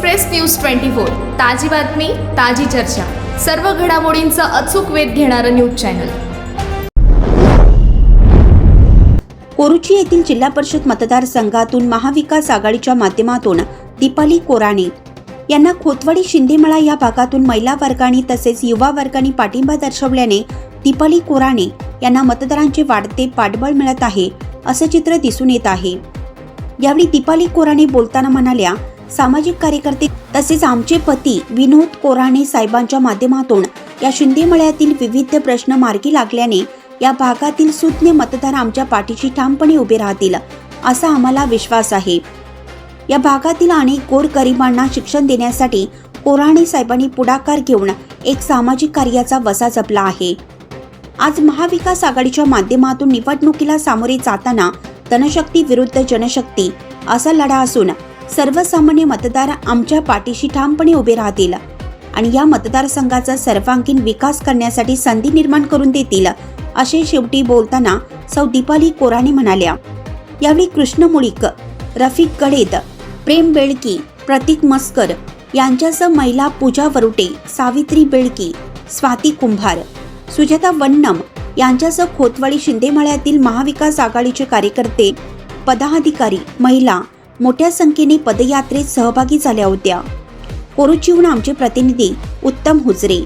Express news twenty four ताजी बातमी ताजी चर्चा. सर्व घडामोडींचा अचूक वेध घेणारं न्यूज चॅनल. कोरुची येथील जिल्हा परिषद मतदारसंघातून महाविकास आघाडीच्या माध्यमातून दीपाली कोराणे यांना खोतवाडी शिंदेमळा या भागातून महिला वर्गाने तसेच युवा वर्गाने पाठिंबा दर्शवल्याने दीपाली कोराणे यांना मतदारांचे वाढते पाठबळ मिळत आहे असं चित्र दिसून येत आहे. यावेळी दीपाली कोराणे बोलताना म्हणाल्या सामाजिक कार्यकर्ते तसेच आमचे पती विनोद कोराणे साहेबांच्या माध्यमातून या शिंदेमळ्यातील विविध प्रश्न मार्गी लागल्याने या भागातील सुज्ञ मतदार आमच्या पाठीशी ठामपणे उभे राहतील असा आम्हाला विश्वास आहे. या भागातील अनेक गोरगरिबांना शिक्षण देण्यासाठी कोराणे साहेबांनी पुढाकार घेऊन एक सामाजिक कार्याचा वसा जपला आहे. आज महाविकास आघाडीच्या माध्यमातून निवडणुकीला सामोरे जाताना धनशक्ती विरुद्ध जनशक्ती असा लढा असून सर्वसामान्य मतदार आमच्या पाठीशी ठामपणे उभे राहतील आणि या मतदारसंघाचा सर्वांगीण विकास करण्यासाठी संधी निर्माण करून देतील असे शेवटी बोलताना सौ दीपाली कोराणे म्हणाल्या. यावेळी कृष्ण मुळीक रफिक गडेद प्रेम बेळकी प्रतीक मस्कर यांच्यासह महिला पूजा वरुटे सावित्री बेळकी स्वाती कुंभार सुजाता वन्नम यांच्यासह खोतवाडी शिंदेमाळ्यातील महाविकास आघाडीचे कार्यकर्ते पदाधिकारी महिला मोठ्या संख्येने पदयात्रेत सहभागी झाल्या होत्या. कोरुचिहून आमचे प्रतिनिधी उत्तम हुजरे.